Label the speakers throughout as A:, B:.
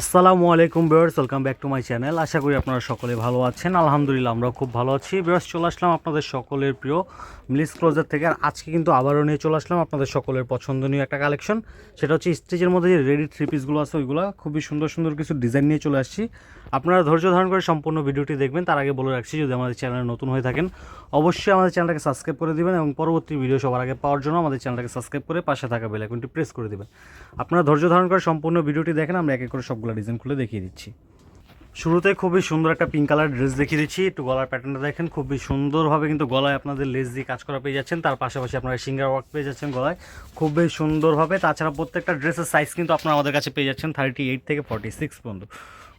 A: আসসালামু আলাইকুম viewers welcome back to my channel. আশা করি আপনারা সকলে ভালো আছেন। আলহামদুলিল্লাহ আমরা খুব ভালো আছি। বিয়ার্স চলে আসলাম আপনাদের সকলের প্রিয় মিলিস ক্লোজার থেকে। আর আজকে কিন্তু আবারও নিয়ে চলে আসলাম আপনাদের সকলের পছন্দনীয় একটা কালেকশন। সেটা হচ্ছে স্টেজের মধ্যে যে রেডি থ্রি পিসগুলো আছে, ওইগুলো খুবই সুন্দর সুন্দর কিছু ডিজাইন নিয়ে চলে আসছি। আপনারা ধৈর্য ধারণ করে সম্পূর্ণ ভিডিওটি দেখবেন। তার আগে বলে রাখছি, যদি আমাদের চ্যানেলে নতুন হয়ে থাকেন, অবশ্যই আমাদের চ্যানেলটাকে সাবস্ক্রাইব করে দিবেন এবং পরবর্তী ভিডিও সবার আগে পাওয়ার জন্য আমাদের চ্যানেলটাকে সাবস্ক্রাইব করে পাশে থাকা বেল আইকনটি প্রেস করে দেবেন। আপনারা ধৈর্য ধারণ করে সম্পূর্ণ ভিডিওটি দেখেন, আমরা এক এক করে সবগুলো ডিজাইন খুলে দেখিয়ে দিচ্ছি। শুরুতে খুবই সুন্দর একটা পিঙ্ক কালার ড্রেস দেখিয়ে দিচ্ছি। একটু গলার প্যাটার্নটা দেখেন, খুবই সুন্দরভাবে কিন্তু গলায় আপনাদের লেস দিয়ে কাজ করা পেয়ে যাচ্ছেন। তার পাশাপাশি আপনারা সিঙ্গার ওয়ার্ক পেয়ে যাচ্ছেন গলায়। খুবই সুন্দরভাবে, তাছাড়া প্রত্যেকটা ড্রেসের সাইজ কিন্তু আপনারা আমাদের কাছে পেয়ে যাচ্ছেন থার্টি এইট থেকে ফর্টি সিক্স পর্যন্ত।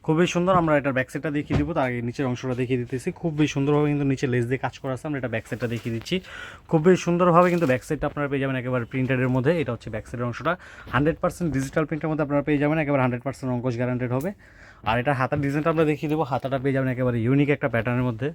A: খুবই সুন্দর, আমরা এটা ব্যাক সাইডটা দেখিয়ে দিব, তার আগে নিচের অংশটা দেখিয়ে দিতেছি। খুবই সুন্দরভাবে কিন্তু নিচে লেস দিয়ে কাজ করা আছে, আমরা এটা ব্যাক সাইডটা দেখিয়ে দিচ্ছি। খুবই সুন্দরভাবে কিন্তু ব্যাক সাইডটা আপনারা পেয়ে যাবেন একেবারে প্রিন্টারের মধ্যে, এটা হচ্ছে ব্যাক সাইডের অংশটা। হান্ড্রেড পার্সেন্ট ডিজিটাল প্রিন্টের মধ্যে আপনারা পেয়ে যাবেন, একেবারে হান্ড্রেড পার্সেন্ট অঙ্কশ গ্যারান্টেড হবে। আর এটা হাতার ডিজাইনটা আমরা দেখিয়ে দেবো, হাতাটা পেয়ে যাবেন একেবারে ইউনিক একটা প্যাটার্নের মধ্যে।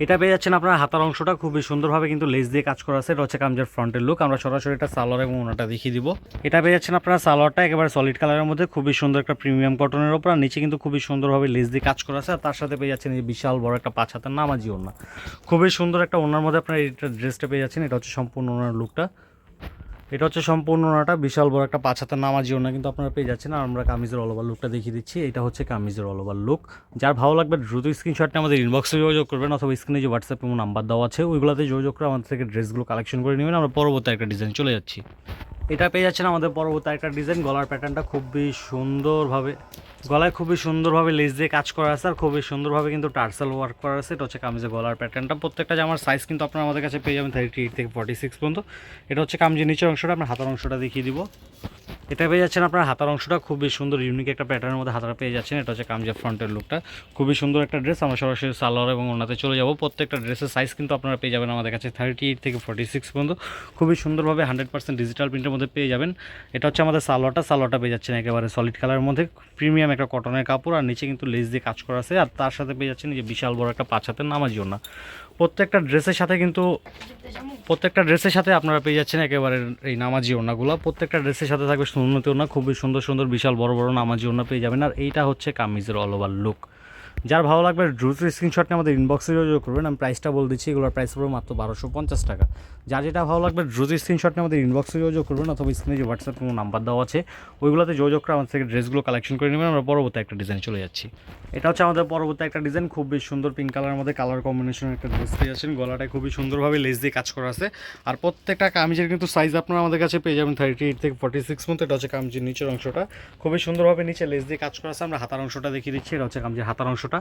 A: এটা পেয়ে যাচ্ছেন আপনার হাতার অংশটা, খুবই সুন্দরভাবে কিন্তু লেস দিয়ে কাজ করা আছে। এটা হচ্ছে কামজের ফ্রন্টের লুক আমরা সরাসরি এটা সালোয়ার এবং ওনাটা দেখিয়ে দিব। এটা পেয়ে যাচ্ছেন আপনার সালোয়ারটা একেবারে সলিড কালারের মধ্যে, খুবই সুন্দর একটা প্রিমিয়াম কটনের ওপর। নিচে কিন্তু খুবই সুন্দরভাবে লেস দিয়ে কাজ করা আছে। আর তার সাথে পেয়ে যাচ্ছেন এই বিশাল বড় একটা পাঁচ হাতের নামাজি ওনা খুবই সুন্দর একটা ওনার মধ্যে আপনার এটা ড্রেসটা পেয়ে যাচ্ছেন। এটা হচ্ছে সম্পূর্ণ ওনার লুকটা এটা হচ্ছে সম্পূর্ণ বিশাল বড় একটা পাঁচ হাতের নামাজি ওনা কিন্তু আপনারা পেয়ে যাচ্ছেন। আর আমরা কামিজের ওভার লুকটা দেখিয়ে দিচ্ছি। এটা হচ্ছে কামিজের ওভার লুক যার ভালো লাগবে দ্রুত স্ক্রিনশটটা আমাদের ইনবক্সে যোগাযোগ করবেন, অথবা স্ক্রিনে যে হোয়াটসঅ্যাপে নাম্বার দেওয়া আছে, ওইগুলোতে যোগাযোগ করে আমাদের থেকে ড্রেসগুলো কালেকশন করে নেবেন। আমরা পরবর্তী একটা ডিজাইন চলে যাচ্ছি। এটা পেয়ে যাচ্ছেন আমাদের পরবর্তী একটা ডিজাইন গলার প্যাটার্নটা খুবই সুন্দরভাবে, গলায় খুবই সুন্দরভাবে লেস দিয়ে কাজ করা আছে আর খুবই সুন্দরভাবে কিন্তু টার্সেল ওয়ার্ক করা আছে। এটা হচ্ছে কামিজের গলার প্যাটার্নটা প্রত্যেকটা জামার সাইজ কিন্তু আপনার আমাদের কাছে পেয়ে যাবেন থার্টি এইট থেকে ফর্টি সিক্স পর্যন্ত। এটা হচ্ছে কামিজের নিচের অংশটা আপনার হাতের অংশটা দেখিয়ে দিব। এটা পেয়ে যাচ্ছেন আপনার হাতার অংশটা খুবই সুন্দর ইউনিক একটা প্যাটার্নের মধ্যে হাতাটা পেয়ে যাচ্ছেন। এটা হচ্ছে কামজা ফ্রন্টের লুকটা খুবই সুন্দর একটা ড্রেস আমরা সরাসরি সালোয়ার এবং ওনাতে চলে যাব। প্রত্যেকটা ড্রেসের সাইজ কিন্তু আপনারা পেয়ে যাবেন আমাদের কাছে থার্টি এইট থেকে ফর্টি সিক্স পর্যন্ত। খুবই সুন্দরভাবে হান্ড্রেড পার্সেন্ট ডিজিটাল প্রিন্টের মধ্যে পেয়ে যাবেন। এটা হচ্ছে আমাদের সালোয়ারটা। সালোয়ারটা পেয়ে যাচ্ছেন একেবারে সলিড কালারের মধ্যে। প্রিমিয়াম একটা কটনের কাপড়। আর নিচে কিন্তু লেস দিয়ে কাজ করা আছে। আর তার সাথে পেয়ে যাচ্ছেন যে বিশাল বড় একটা পাঁচ হাতের নামাজিও না প্রত্যেকটা ড্রেসের সাথে কিন্তু প্রত্যেকটা ড্রেসের সাথে আপনারা পেয়ে যাচ্ছেন একেবারে এই নামাজি ওনাগুলো প্রত্যেকটা ড্রেসের সাথে থাকবে সুন্নতি ওনা খুবই সুন্দর সুন্দর বিশাল বড় বড় নামাজি ওনা পেয়ে যাবেন। আর এইটা হচ্ছে কামিজের অল ওভার লুক যার ভালো লাগবে দ্রুত স্ক্রিনশট নিয়ে আমাদের ইনবক্সে যোগাযোগ করবেন। আমি প্রাইসটা বলে দিচ্ছি, এগুলোর প্রাইস পড়বে মাত্র বারোশো পঞ্চাশ টাকা। যার যেটা ভালো লাগবে দ্রুত স্ক্রিনশট নিয়ে আমাদের ইনবক্সে যোগাযোগ করবেন অথবা স্ক্রিনে যে হোয়াটসঅ্যাপ কোনো নাম্বার দেওয়া আছে, ওইগুলোতে যোগাযোগ করে আমাদের থেকে ড্রেসগুলো কালেকশন করে নেবেন। আমরা পরবর্তী একটা ডিজাইন চলে যাচ্ছি। এটা হচ্ছে আমাদের পরবর্তী একটা ডিজাইন খুবই সুন্দর পিঙ্ক কালারের মধ্যে কালার কম্বিনেশনের একটা ড্রেস পেয়ে যাচ্ছেন। গলাটায় খুবই সুন্দরভাবে লেস দিয়ে কাজ করা আছে। আর প্রত্যেকটা কামিজের কিন্তু সাইজ আপনারা আমাদের কাছে পেয়ে যাবেন থার্টি এইট থেকে ফর্টি সিক্স মতো এটা হচ্ছে কামিজের নিচের অংশটা। খুবই সুন্দরভাবে নিচে লেস দিয়ে কাজ করা আছে। আমরা হাতার অংশটা দেখিয়ে দিচ্ছি। এটা হচ্ছে কামিজের হাতার অংশটা।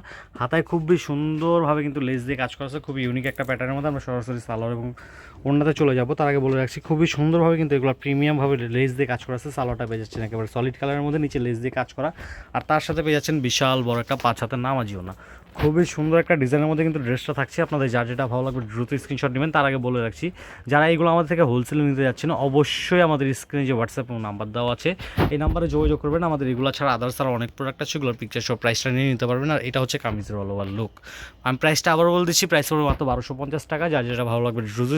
A: হাতায় খুবই সুন্দরভাবে কিন্তু লেস দিয়ে কাজ করা খুব ইউনিক একটা প্যাটার্নের মধ্যে আমরা সরাসরি সালোয়ার এবং ওনাতে চলে যাব। তার আগে বলে রাখছি, খুবই সুন্দরভাবে কিন্তু এগুলো প্রিমিয়ামভাবে লেস দিয়ে কাজ করা আছে। সালোয়ারটা পেয়ে যাচ্ছেন একেবারে সলিড কালারের মধ্যে, নিচে লেস দিয়ে কাজ করা। আর তার সাথে পেয়ে যাচ্ছেন বিশাল বড় একটা পাঁচ হাতের নামাজিও না খুবই সুন্দর একটা ডিজাইনের মধ্যে কিন্তু ড্রেসটা থাকছে। আপনাদের যার যেটা ভালো লাগবে দ্রুত স্ক্রিনশট নেবেন। তার আগে বলে রাখছি, যারা এইগুলো আমাদের থেকে হোলসেলে নিতে যাচ্ছেন, অবশ্যই আমাদের স্ক্রিনে যে হোয়াটসঅ্যাপ নাম্বার দেওয়া আছে, এই নাম্বারে যোগাযোগ করবেন। আমাদের এগুলো ছাড়া আদার্স ছাড়া অনেক প্রোডাক্ট আছে, এগুলোর পিকচার সব প্রাইসটা নিয়ে নিতে পারবেন। আর এটা হচ্ছে কামিজের অল ওভার লুক আমি প্রাইসটা আবার বলে দিচ্ছি প্রাইস পড়বে মাত্র বারোশো পঞ্চাশ টাকা। যার যেটা ভালো লাগবে দ্রুত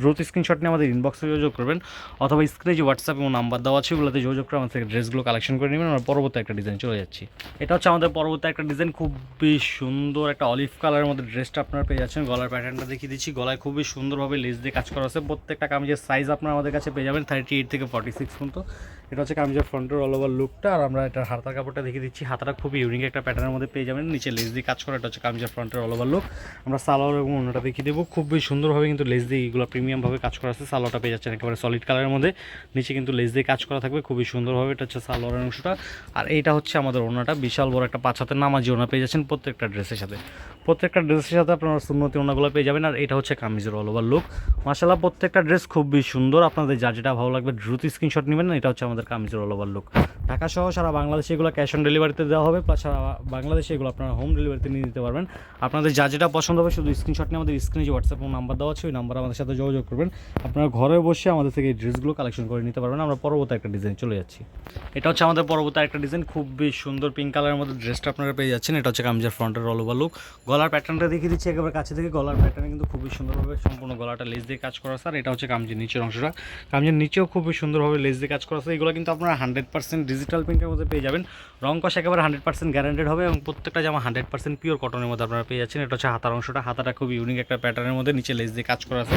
A: দ্রুত স্ক্রিনশট নিয়ে আমাদের ইনবক্সে যোগাযোগ করবেন। অথবা স্ক্রিনে যে হোয়াটসঅ্যাপ এবং নাম্বার দেওয়া আছে, ওগুলোতে যোগাযোগ করে আমাদের থেকে ড্রেসগুলো কালেকশন করে নেবেন। আমরা পরবর্তী একটা ডিজাইন চলে যাচ্ছি। এটা হচ্ছে আমাদের পরবর্তী একটা ডিজাইন খুব খুবই সুন্দর একটা অলিভ কালারের মধ্যে ড্রেসটা আপনারা পেয়ে যাচ্ছেন। গলার প্যাটার্নটা দেখিয়ে দিচ্ছি। গলায় খুবই সুন্দরভাবে লেস দিয়ে কাজ করা আছে। প্রত্যেকটা কামিজের সাইজ আপনারা আমাদের কাছে পেয়ে যাবেন। থার্টি এইট থেকে ফর্টি সিক্স পর্যন্ত। এটা হচ্ছে কামিজের ফ্রন্টের অল ওভার লুকটা আর আমরা এটা হাতার কাপড়টা দেখিয়ে দিচ্ছি। হাতাটা খুবই ইউনিক একটা প্যাটার্নের মধ্যে পেয়ে যাবেন। নিচে লেস দিয়ে কাজ করা, এটা হচ্ছে কামিজের ফ্রন্টের অল ওভার লুক আমরা সালোয়ার এবং অন্যটা দেখিয়ে দেবো। খুবই সুন্দরভাবে কিন্তু লেস দিয়ে এগুলো প্রিমিয়ামভাবে কাজ করা আছে। সালোয়ারটা পেয়ে যাচ্ছেন একেবারে সলিড কালারের মধ্যে। নিচে কিন্তু লেস দিয়ে কাজ করা থাকবে। খুবই সুন্দরভাবে এটা হচ্ছে সালোয়ারের অংশটা। আর এইটা হচ্ছে আমাদের ওনাটা বিশাল বড় একটা পাঁচ হাতের নামাজি ওনা পেয়ে যাচ্ছেন প্রত্যেকটা ড্রেসের সাথে। প্রত্যেকটা ড্রেসের সাথে আপনারা সুন্নতি ওনাগুলো পেয়ে যাবেন। আর এটা হচ্ছে কামিজের অল ওভার লুক মাসাল্লাহ প্রত্যেকটা ড্রেস খুবই সুন্দর। আপনাদের যা যেটা ভালো লাগবে দ্রুত স্ক্রিনশট নেবেন। এটা হচ্ছে আমাদের কামিজের অল ওভার লুক ঢাকা সহ সারা বাংলাদেশে এগুলো ক্যাশ অন ডেলিভারিতে দেওয়া হবে প্লাস সারা বাংলাদেশে এগুলো আপনারা হোম ডেলিভারিতে নিয়ে নিতে পারবেন। আপনাদের যা যেটা পছন্দ হবে শুধু স্ক্রিনশট নিয়ে আমাদের স্ক্রিনে যে হোয়াটসঅ্যাপ নাম্বার দেওয়া আছে, ওই নাম্বার আমাদের সাথে যোগাযোগ করবেন। আপনারা ঘরে বসে আমাদের থেকে এই ড্রেসগুলো কালেকশন করে নিতে পারবেন। আমরা পরবর্তী একটা ডিজাইন চলে যাচ্ছি। এটা হচ্ছে আমাদের পরবর্তী একটা ডিজাইন খুবই সুন্দর পিঙ্ক কালারের মধ্যে ড্রেসটা আপনারা পেয়ে যাচ্ছেন। এটা হচ্ছে কামিজের ফ্রন্টের অল ওভার লুক গলার প্যাটার্নটা দেখিয়ে দিচ্ছি একেবারে কাছে থেকে। গলার প্যাটার্ন কিন্তু খুবই সুন্দরভাবে সম্পূর্ণ গলাটা লেস দিয়ে কাজ করা স্যার এটা হচ্ছে কামিজের নিচের অংশটা। কামিজের নিচেও খুবই সুন্দরভাবে লেস দিয়ে কাজ করা আছে। এগুলো এগুলো কিন্তু আপনারা হান্ড্রেড পার্সেন্ট ডিজিটাল প্রিন্টের মধ্যে পেয়ে যাবেন। রং কষ একেবারে হান্ড্রেড পার্সেন্ট গ্যারান্টেড হবে এবং প্রত্যেকটা জামা হান্ড্রেড পার্সেন্ট পিওর কটনের মধ্যে আপনারা পেয়ে যাচ্ছেন। এটা হচ্ছে হাতার অংশটা। হাতাটা খুব ইউনিক একটা প্যাটার্নের মধ্যে নিচে লেস দিয়ে কাজ করা আছে।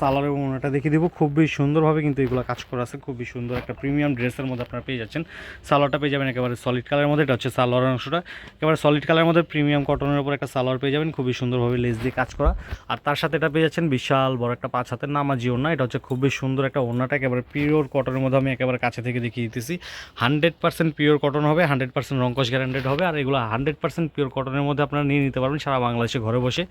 A: সালোয়ার এবং ওনাটা দেখিয়ে দিব। খুবই সুন্দরভাবে কিন্তু এগুলো কাজ করা আছে। খুবই সুন্দর একটা প্রিমিয়াম ড্রেসের মধ্যে আপনারা পেয়ে যাচ্ছেন। সালোয়ারটা পেয়ে যাবেন একেবারে সলিড কালারের মধ্যে। এটা হচ্ছে সালোয়ার অংশটা। একেবারে সলিড কালারের মধ্যে প্রিমিয়াম কটনের উপর একটা সালোয়ার পেয়ে যাবেন। খুবই সুন্দরভাবে লেস দিয়ে কাজ করা। আর তার সাথে এটা পেয়ে যাচ্ছেন বিশাল বড় একটা পাঁচ হাতের নামাজি ওনা এটা হচ্ছে খুবই সুন্দর একটা ওড়নাটা। একেবারে পিওর কটনের মধ্যে আমি একেবারে কাছে থেকে দেখিয়ে দিতেছি হান্ড্রেড পার্সেন্ট পিওর কটন হবে, হান্ড্রেড পার্সেন্ট রঙ্কশ গ্যারান্টেড হবে, আর এগুলো হান্ড্রেড পার্সেন্ট পিওর কটনের মধ্যে আপনারা নিয়ে নিতে পারবেন সারা বাংলাদেশে ঘরে বসে।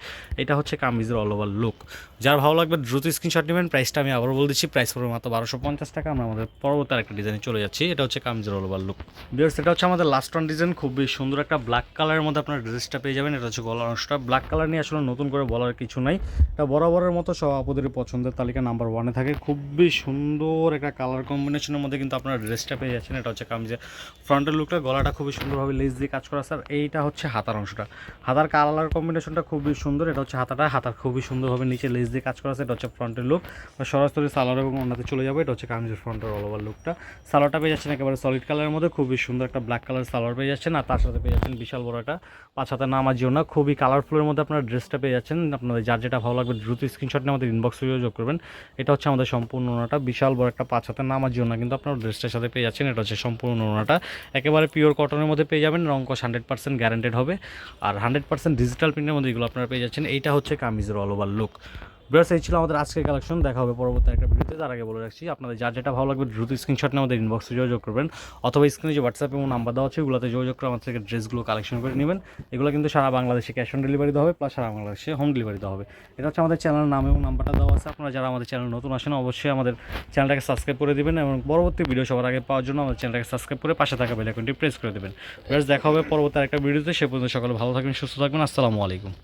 A: এটা হচ্ছে কামিজের অল ওভার লুক যার ভালো লাগবে দ্রুত স্ক্রিনশট নেবেন প্রাইসটা আমি আবারও বলে দিচ্ছি প্রাইস পড়বে মাত্র বারোশো পঞ্চাশ টাকা। আমরা আমাদের পরবর্তী একটা ডিজাইনে চলে যাচ্ছি, এটা হচ্ছে কামিজের অল ওভার লুক বিয়ার্স এটা হচ্ছে আমাদের লাস্ট ওয়ান ডিজাইন খুবই সুন্দর একটা ব্ল্যাক কালারের মধ্যে আপনার ড্রেসটা পেয়ে যাবেন, এটা হচ্ছে গলার অংশটা। ব্ল্যাক কালার নিয়ে আসলে নতুন করে বলার কিছু নাই, এটা বরাবরের মতো সব আপুদের পছন্দের তালিকা নাম্বার ওয়ানে থাকে। খুবই সুন্দর একটা কালার কম্বিনেশনের মধ্যে কিন্তু আপনার ড্রেসটা পেয়ে যাচ্ছেন, এটা হচ্ছে কামিজের ফ্রন্টের লুকটা গলাটা খুবই সুন্দরভাবে লেস দিয়ে কাজ করা স্যার এইটা হচ্ছে হাতার অংশটা। হাতার কালার কম্বিনেশনটা খুবই সুন্দর, এটা হচ্ছে হাতাটা। হাতার খুবই সুন্দরভাবে নিচে লেস দিয়ে কাজ করা আছে এটা হচ্ছে ফ্রন্টের লুক সরাসরি সালোয়ার এবং ওনাতে চলে যাবে, এটা হচ্ছে কামিজের ফ্রন্টের অল ওভার লুকটা সালোয়ারটা পেয়ে যাচ্ছেন একেবারে সলিড কালারের মধ্যে, খুবই সুন্দর একটা ব্ল্যাক কালার সালোয়ার পেয়ে যাচ্ছেন। আর তার সাথে পেয়ে যাচ্ছেন বিশাল বড় একটা পাঁচ হাতে নামাজিও না খুবই কালারফুলের মধ্যে আপনার ড্রেসটা পেয়ে যাচ্ছেন। আপনাদের যার যেটা ভালো লাগবে দ্রুত স্ক্রিনশট নিয়ে আমাদের ইনবক্সে যোগ করবেন। এটা হচ্ছে আমাদের সম্পূর্ণ ওনাটা বিশাল বড় একটা পাঁচ হাতে নামাজিও না কিন্তু আপনার ড্রেসটার সাথে পেয়ে যাচ্ছেন, এটা হচ্ছে সম্পূর্ণ ওনাটা একেবারে পিওর কটনের মধ্যে পেয়ে যাবেন রঙকস হান্ড্রেড পার্সেন্ট গ্যারান্টেড হবে। আর হান্ড্রেড পার্সেন্ট ডিজিটাল প্রিন্টের মধ্যে এগুলো আপনারা পেয়ে যাচ্ছেন, এইটা হচ্ছে কামিজের অল ওভার লুক ব্রাস এই ছিল আমাদের আজকের কালেকশন দেখা হবে পরবর্তী একটা ভিডিওতে তার আগে বলে রাখছি, আপনাদের যার যেটা ভালো লাগবে দ্রুত স্ক্রিনশট নিয়ে আমাদের ইনবক্সে যোগাযোগ করবেন, অথবা স্ক্রিনে যে হোয়াটসঅ্যাপ এবং নাম্বার দেওয়া আছে, ওগুলোতে যোগাযোগ করে আমাদের থেকে ড্রেসগুলো কালেকশন করে নেবেন। এগুলো কিন্তু সারা বাংলাদেশে ক্যাশ অন ডেলিভারি দেওয়া হবে প্লাস সারা বাংলাদেশে হোম ডেলিভারি দেওয়া হবে। এটা হচ্ছে আমাদের চ্যানেলের নাম এবং নাম্বারটা দেওয়া আছে। আপনারা যারা আমাদের চ্যানেল নতুন আসেন, অবশ্যই আমাদের চ্যানেলটাকে সাবস্ক্রাইব করে দেবেন এবং পরবর্তী ভিডিও সবার আগে পাওয়ার জন্য আমাদের চ্যানেলটাকে সাবস্ক্রাইব করে পাশে থাকা বেল আইকনটি প্রেস করে দেবেন। ব্রাস দেখা হবে পরবর্তী একটা ভিডিওতে সে পর্যন্ত সকালে ভালো থাকবেন, সুস্থ থাকবেন। আসসালামু আলাইকুম।